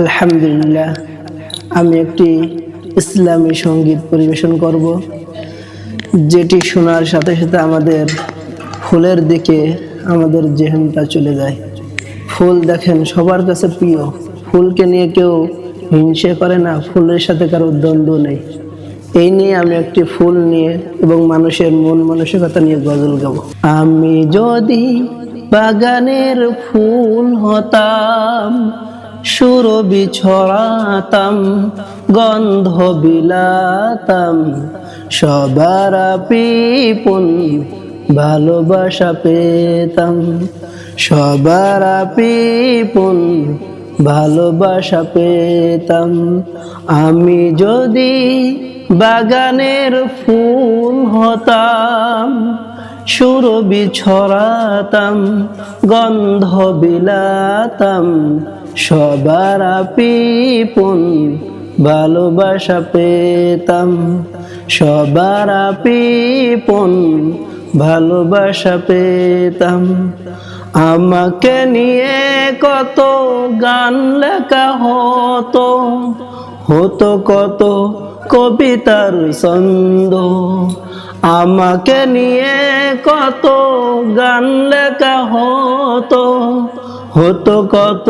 আলহামদুলিল্লাহ, আমি একটি ইসলামী সংগীত পরিবেশন করব, যেটি শোনার সাথে সাথে আমাদের ফুলের দিকে আমাদের জেহেনটা চলে যায়। ফুল দেখেন, সবার কাছে প্রিয়। ফুলকে নিয়ে কেউ হিংসে করে না, ফুলের সাথে কারও দ্বন্দ্ব নেই। এই নিয়ে আমি একটি ফুল নিয়ে এবং মানুষের মন মানসিকতা নিয়ে গজল গাবো। আমি যদি বাগানের ফুল হতাম সুরবি ছড়াতাম গন্ধ বিলাতাম সবার পিপুন ভালোবাসা পেতাম। সবার পিপুন ভালোবাসা পেতাম। আমি যদি বাগানের ফুল হতাম, সুরবি ছড়াতাম গন্ধ বিলাতাম সবার পিপুন ভালোবাসা পেতাম। সবার পিপুন ভালোবাসা পেতাম। আমাকে নিয়ে কত গান লেখা হতো হতো কত কবিতার ছন্দ। আমাকে নিয়ে কত গান লেখা হতো হতো কত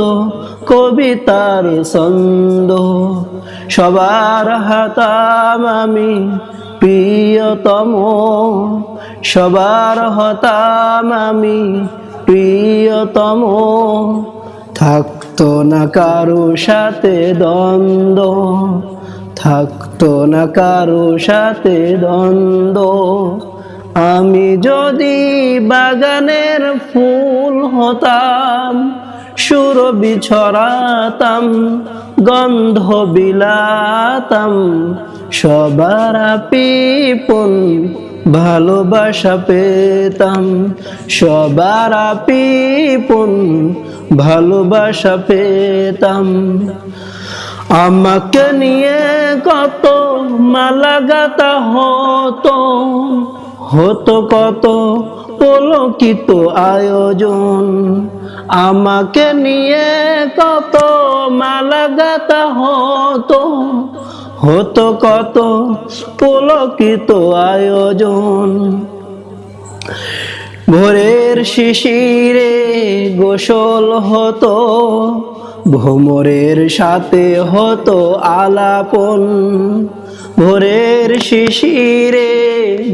কবিতার ছন্দ। সবার হাতাম আমি প্রিয়তম। সবার হতাম আমি প্রিয়তম। থাকতো না কারও সাথে দ্বন্দ্ব। থাকতো না কারও সাথে দ্বন্দ্ব। আমি যদি বাগানের ফুল হতাম সুরবি ছড়াতাম, গন্ধ বিলাতাম, সবার পিপন ভালোবাসা পেতাম, সবার পিপন ভালোবাসা পেতাম। আমাকে নিয়ে কত মালা গাতা হতো হতো কত পলকিত আয়োজন। আমাকে নিয়ে কত মালা গাতা হতো। হতো কত পুলকিত আয়োজন। ভোরের শিশিরে গোসল হতো। ভোমরের সাথে হতো আলাপন। ভোরের শিশিরে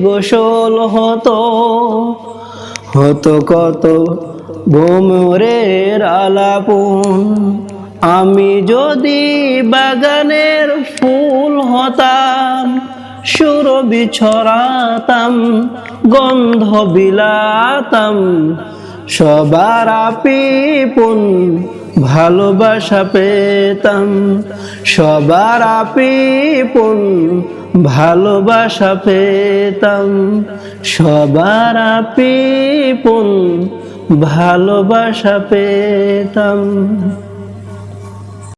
গোসল হতো হতো কত ভোমরের আলাপন আমি যদি বাগানের ফুল হতাম সুরবি ছড়াতাম, গন্ধ বিলাতাম, সবার পিপুন ভালোবাসা পেতাম সবার পিপুন ভালোবাসা পেতাম সবার পিপুন ভালোবাসা পেতাম।